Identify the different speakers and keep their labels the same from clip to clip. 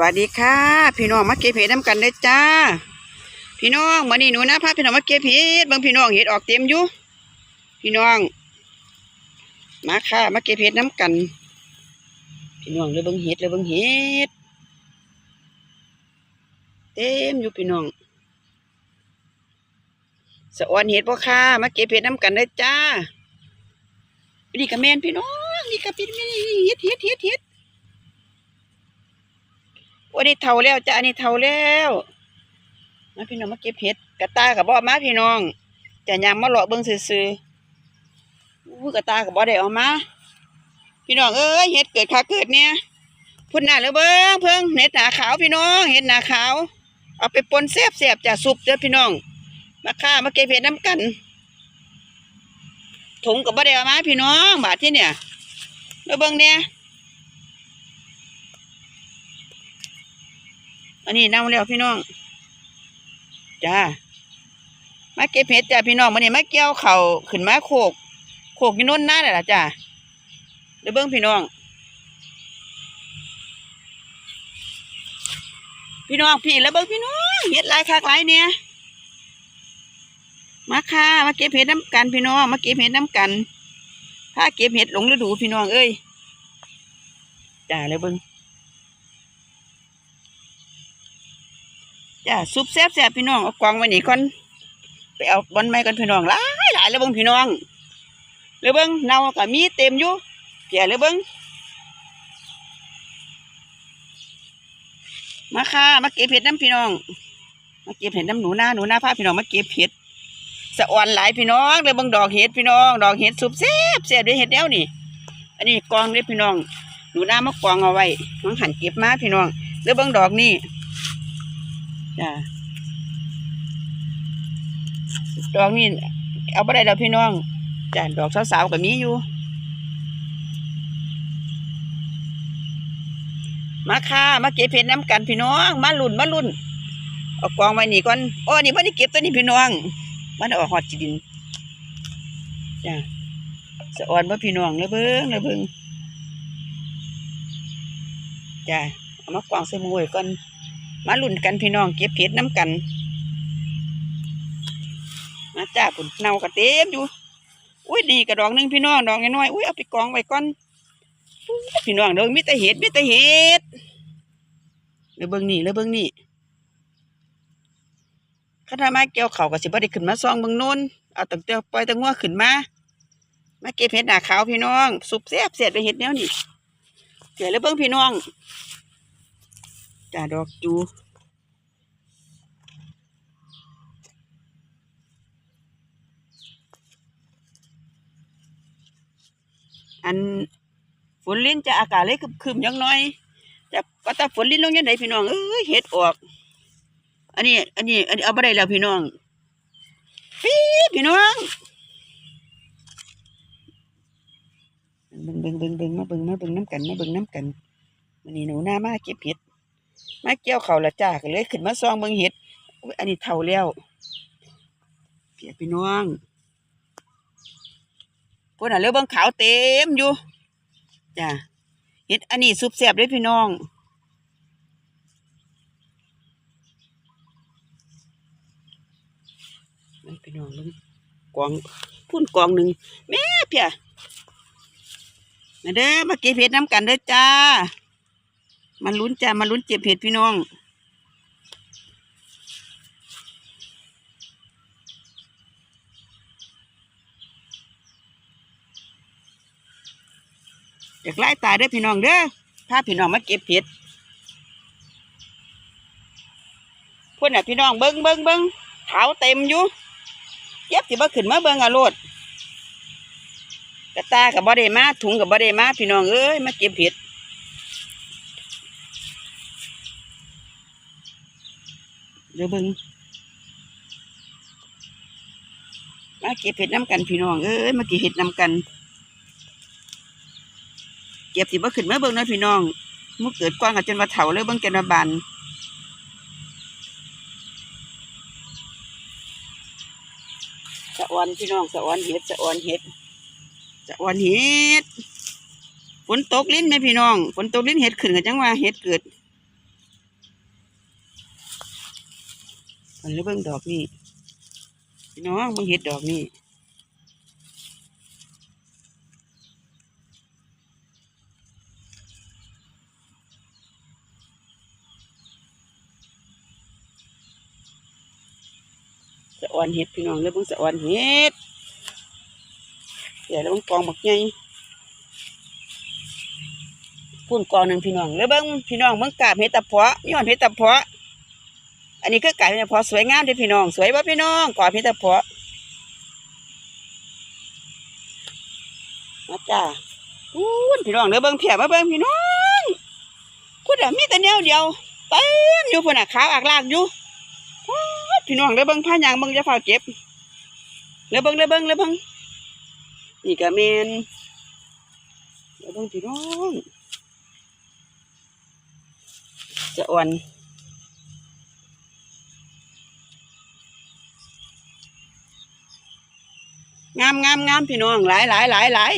Speaker 1: วัสดีค่ะ พี่น้องมาเก็บเห็ดน้ำกันได้อจ้า พี่น้องวันนี้หนูนะพาพี่น้องมาเก็บเห็ดเบางพี่น้องเห็ดออกเต็มอยู่ พี่น้องมาค่ะมาเก็บเห็ดน้ำกัน พี่น้องเลยเบิ่งเห็ดเลยเบิ่งเห็ดเต็มอยู่พี่น้องสะออนเห็ดพ่อค่ะมาเก็บเห็ดน้ำกันได้อจ้านี่กระแมนพี่น้องนี่กระปิดนี่เห็ดเห็ดเห็ดเห็ด วันนี้เท่าแล้วจ้ะอันนี้เท่าแล้วมาพี่น้องมาเก็บเห็ดกระตากับบ่มาพี่น้องจะยามมาเลาะเบิ่งซื่ออู้กระตากับบ่ได้เอามา พี่น้องเอ้ยเห็ดเกิดขาเกิดเนี่ยพุ่นหน้าเลยเบิ่งเพิ่งเห็ดหนาขาวพี่น้องเห็ดหนาขาวเอาไปปนแซ่บจ้ะสุปเด้อพี่น้อง มาค่ามาเก็บเห็ดน้ำกันถุงกับบ่ได้เอามาพี่น้องบาทที่เนี่ยแล้วเบิ่งเนี่ย อันนี้เน่าแล้วพี่น้องจ้ามาเก็บเห็ดจ้าพี่น้องมันนี่มาเกี่ยวเข่าขึ้นมาโขกโขกยี่โน้นหน้าเลยล่ะจ้าเดี๋ยวเบิ้งพี่น้อง พี่น้องพี่แล้วเบิ้งพี่น้องเห็ดลายคักลายเนี่ยมาค่ะมาเก็บเห็ดน้ำกันพี่น้องมาเก็บเห็ดน้ำกันถ้าเก็บเห็ดหลงฤดูพี่น้องเอ้ยจ้าแล้วเบิ้ง จ้าซุปแซ่บแซ่บพี่น้องเอากวางไว้นี่ก่อนไปเอาบอลไม้ก่อนพี่น้องหลายหลายเลยเบิ้งพี่น้องเลยเบิ้งเนาก็มีเต็มอยู่แก่เลยเบิ้งมาค่ะมาเก็บเห็ดน้ำพี่น้อง มาเก็บเห็ดน้ำหนูหน้าหนูหน้าพาพี่น้องมาเก็บเห็ดสะออนหลายพี่น้องเลยเบิ้งดอกเห็ดพี่น้อง ดอกเห็ดซุปแซ่บแซ่บด้วยเห็ดแนวนี่ อันนี้กองเด้อพี่น้องหนูหน้ามากองเอาไว้น้องหันเก็บมาพี่น้องเลยเบิ้งดอกนี่ จ้าดอกนี่เอาไปได้แล้วพี่น้องจ้าดอกสาวๆก็มีอยู่ มาค่ะ มาเก็บเพชรน้ำกันพี่น้อง มาลุ่นมาลุ่นเอากองไว้นี่ก่อนโอ้นี่พ่อนี่เก็บตัวนี้พี่น้อง มันเอาอกหอดจีดินจ้าสะอ่อนว่าพี่น้องเลยเบิ้งเลยเบิ้งจ้าเอามากองใส่หมือไว้ก่อน มาลุ่นกันพี่น้องเก็บเห็ดน้ำกัน มาจ้าปุ่นเน่ากระเต็มอยู่ อุ้ยดีกระดอกหนึงพี่น้องดอกน้อยๆอุ้ยเอาไปกองไว้ก่อนพี่น้องเด้อมีแต่เห็ดมีแต่เห็ดเลยเบิ่งนี่เลยเบิ่งนี่ข้าทามาเกี่ยวเขาวก็สิบ่ได้ขึ้นมาซองเบิ่งโน้นเอาตั้งแต่ปล่อยตั้งงัวขึ้นมามาเก็บเห็ดหนาขาวพี่น้อง สุบแซ่บเสียดไปเห็ดแนวนี่เดี๋ยวเลยเบิ่งพี่น้อง จ้าดอกจูอันฝนลิ้นจะอากาศเลยคืมยังน้อยจะก็ถ้าฝนลิ้นลงยังไงพี่น้องเอ้ยเห็ดออก อันนี้ อันนี้ อันนี้เอาไปได้แล้วพี่น้องปี๊ดพี่น้องเบิ่งเบิ่งเบิ่งเบิ่งมาเบิ่งมาเบิ่งน้ำกันมาเบิ่งน้ำกันวันนี้หนูหน้ามาเก็บเห็ด มาเกี่ยวเขาวละจ้าก็เลยขึ้นมาซองเบิ่งเห็ดอันนี้เท่าแล้วเพียพี่น้องพวกน่ะเลือเบิ่งขาวเต็มอยู่จ้าเห็ดอันนี้ซุปแซ่บเลยพี่น้องพี่น้องเบิ่งกองพุ่นกองหนึ่งแม่เพียมาเด้อมาเก็บเห็ดน้ำกันเด้อจ้า มาลุ้นจ้ามาลุ้นเจ็บเห็ดพี่น้อง อยากไล่ตายเด้อพี่น้องเด้อถ้าพี่น้องมาเก็บเห็ดพวกน่ะพี่น้องเบิ้งเบิ้งเบิ้งขาวเต็มอยู่เก็บสิบ่ขึ้นมาเบิ้งอาโลดกระตากับบ่ได้มาถุงกับบ่ได้มาพี่น้องเอ้ยมาเก็บเห็ด เดี๋ยวเบิ่งมาเก็บเห็ดน้ำกันพี่น้องเอ้ยมาเก็บเห็ดน้ำกัน เก็บสิบ่ขึ้นมาเบิ่งนะพี่น้องมุกเกิดกว้างกับจนว่าเถาเลยเบิ่งจนว่าบานสะออนพี่น้องสะออนเห็ดสะออนเห็ดสะออนเห็ดฝนตกลิ้นไหมพี่น้องฝนตกลิ้นเห็ดขึ้นกันจังว่าเห็ดเกิด มันเลยเบิ่งดอกนี่พี่น้องเบิ่งเห็ดดอกนี่สะออนเห็ดพี่น้องเลยเบิ่งสะออนเห็ดเดี๋ยวแล้วเบิ่งกองบักใหญ่พุ่นกองหนึ่งพี่น้องแล้วเบิ่งพี่น้องเบิ่งกาบเห็ดตะเพาะย้อนเห็ดตะเพาะ อันนี้คือกาบเห็ดตะเพาะสวยงามด้อพี่น้อง สวยป่ะพี่น้องกาบเห็ดตะพาะมาจ้าอู้นพี่น้องเด้อเบิ่งเพียบมาเบิ่งพี่น้องคุณอะมีแต่แนวเดียวเต็มอยู่พุ่นน่ะขาวอักลากอยู่พี่น้องเด้อเบิ่งผ้ายางเบิ่งจะฝ้าเก็บเด้อเบิ่งเด้อเบิ่งเด้อเบิ่งนี่ก็แม่นเด้อเบิ่งพี่น้องจะอ่อน งามงามงามพี่น้องหลายหลายหลายหลาย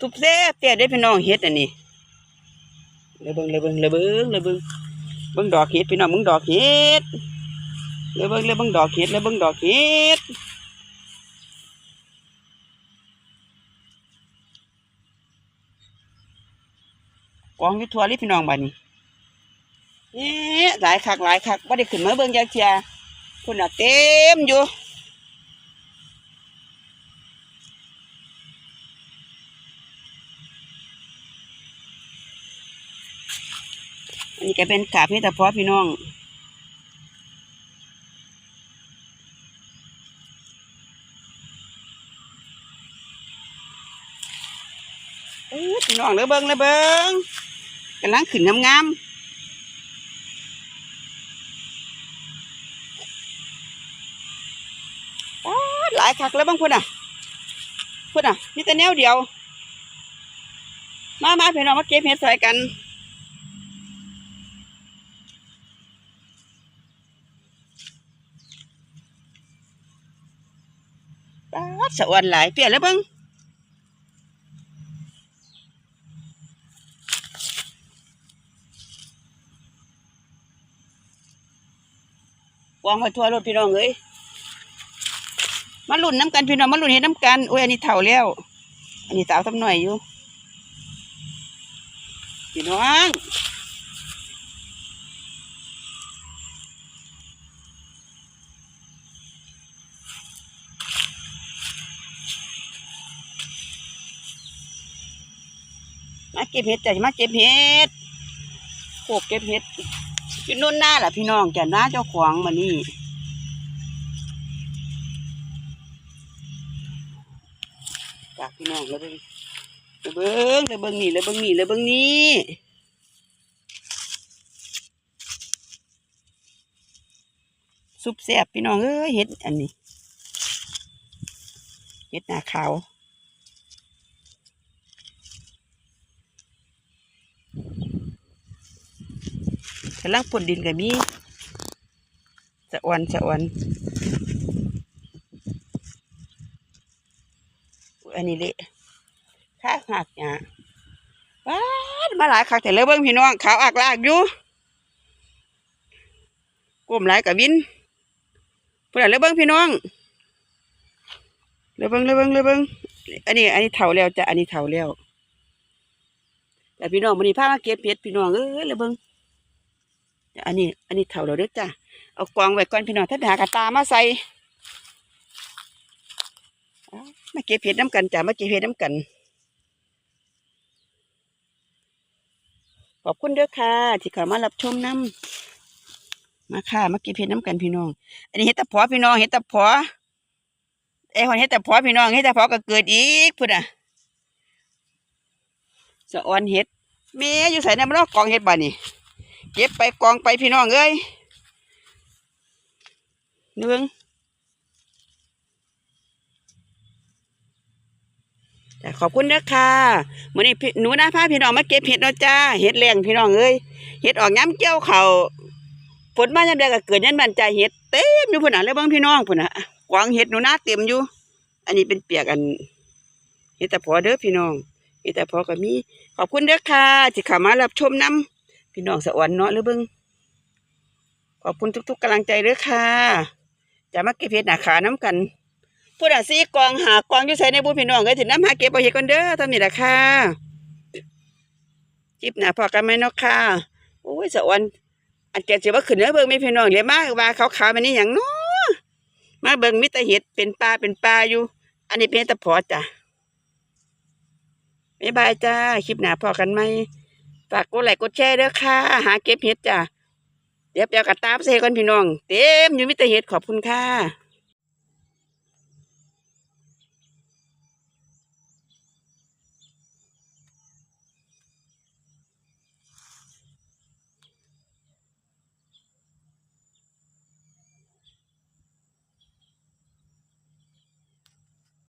Speaker 1: ทุบเสียเตี้ยได้พี่น้องเฮ็ดอันนี้เลยเบิ่งเลยเบิ่งเลยเบิ่งเลยเบิ่งเบิ่งดอกเฮ็ดพี่น้องเบิ่งดอกเฮ็ดเลยเบิ่งเลยเบิ่งดอกเฮ็ดเลยเบิ่งดอกเฮ็ดกองยู่ทั่วเลยพี่น้องบ้านนี้ นี่หลายคักหลายคักบ่าได้ขึ้นมาเบิ่งจักเทียคุณน่ะเต็มอยู่อันนี้ก็เป็นกาบเฮ็ดตะเพาะพี่น้องเอ้พี่น้องเลยเบิ่งเลยเบิ่งกำลังขึ้นงามๆ ป๊าดหลายคักแล้วบางพุ่นอะพุ่นอะมีแต่แนวเดียว มามาพี่น้องมาเก็บเห็ดใส่กันป๊าสะอวนหลายเปลี่ยนแล้วบ้างวางไว้ทั่วรถพี่น้องเอ้ย มาหลุนน้ำกันพี่น้องมาหลุนเห็นน้ำกันโอ้ยอันนี้เถ่าแล้ว อันนี้สาวทำหน่อยอยู่พี่น้องมาเก็บเห็ดจ้ะมาเก็บเห็ดโขกเก็บเห็ดอยู่นู่นหน้าแหละพี่น้องจ้ะหน้าเจ้าของมานี่ จากพี่น้องแล้วเบิ่งแล้วเบิ่งแล้วเบิ่งนี่แล้วเบิ่งนี่แล้วเบิ่งนี่ซุปแซ่บพี่น้องเอ้ยเห็ดอันนี้เห็ดหน้าขาวกำลังปนดินกับมีสะอวนสะอวน อันนี้เละข้าหักเนี่ยว้ามาหลายคักแต่เลยเบิ่งพี่น้องขาวอักลากอยู่ก้มหลายกับวินเพื่อนเลยเบิ่งพี่น้องเลยเบิ่งเลยเบิ่งเลยเบิ่งอันนี้ อันนี้เฒ่าแล้วจ้ะอันนี้เฒ่าแล้วแต่พี่น้องมันนี้พามาเก็บเพชรพี่น้องเอ้ยเลยเบิ่งอันนี้ อันนี้เฒ่าแล้วเด้อจ้ะเอากองไว้ก่อนพี่น้องถ้าไปหากระตามาใส่เอา มาเก็บเพชรน้ำกันจ้ะมาเก็บเพชรน้ำกัน ขอบคุณเด้อค่ะ ที่เข้ามารับชมน้ำมาค่ะมาเก็บเพชรน้ำกันพี่น้อง อันนี้เห็ดตะพอพี่น้องเห็ดตะพอไอ้คนเห็ดตะพอพี่น้องเห็ดตะพอก็เกิดอีกพุ่นอะสะออนเห็ดแม่อยู่ใส่ในมันกองเห็ดบ้านี่เก็บไปกองไปพี่น้องเอ้ยเนืองจ้ะ ขอบคุณเด้อค่ะมื้อนี้หนูนะพาพี่น้องมาเก็บเห็ดเนาะจ้าเห็ดแรงพี่น้องเอ้ยเห็ดออกย้ำเกี่ยวเขาฝนมายามใดก็เกิดยันมันใจเห็ดเต็มอยู่พุ่นน่ะเลยเบิ่งพี่น้องพุ่นน่ะกวางเห็ดหนูนาเต็มอยู่ อันนี้เป็นเปียกอันเห็ดแตะพอเด้อพี่น้องมีแต่พอก็มีขอบคุณเด้อค่ะที่เข้ามารับชมน้ำพี่น้องสะอวนเนาะหรือเบิ่งขอบคุณทุก ๆกำลังใจเด้อค่ะจะมาเก็บเห็ดหน้าขาน้ำกัน พูดอะซีกองหากองอยู่ใส่ในบุญพี่น้องเอ้ยถึงน้ำหาเก็บเอาเห็ดกันเด้อทำนี่แหละค่ะจิบหนาพอกันไหมเนาะค่ะโอ้ยสะอวนอันแกจะว่าขึ้นเนื้อเบิ่งไม่พี่น้องเลยมากว่าขาวๆมันนี่อย่างเนาะมาเบิ่งมิตรเห็ดเป็นปลาเป็นปลาอยู่ อันนี้เป็นตะพอจ้ะบ๊ายบายจ้าคลิปหนาพอกันไหมฝากกดไลค์กดแชร์เด้อค่ะ หาเก็บเห็ดจ้ะเดี๋ยวไปเอากระตาไปใส่ก่อนพี่น้อง เต็มอยู่มิตรเห็ดขอบคุณค่ะ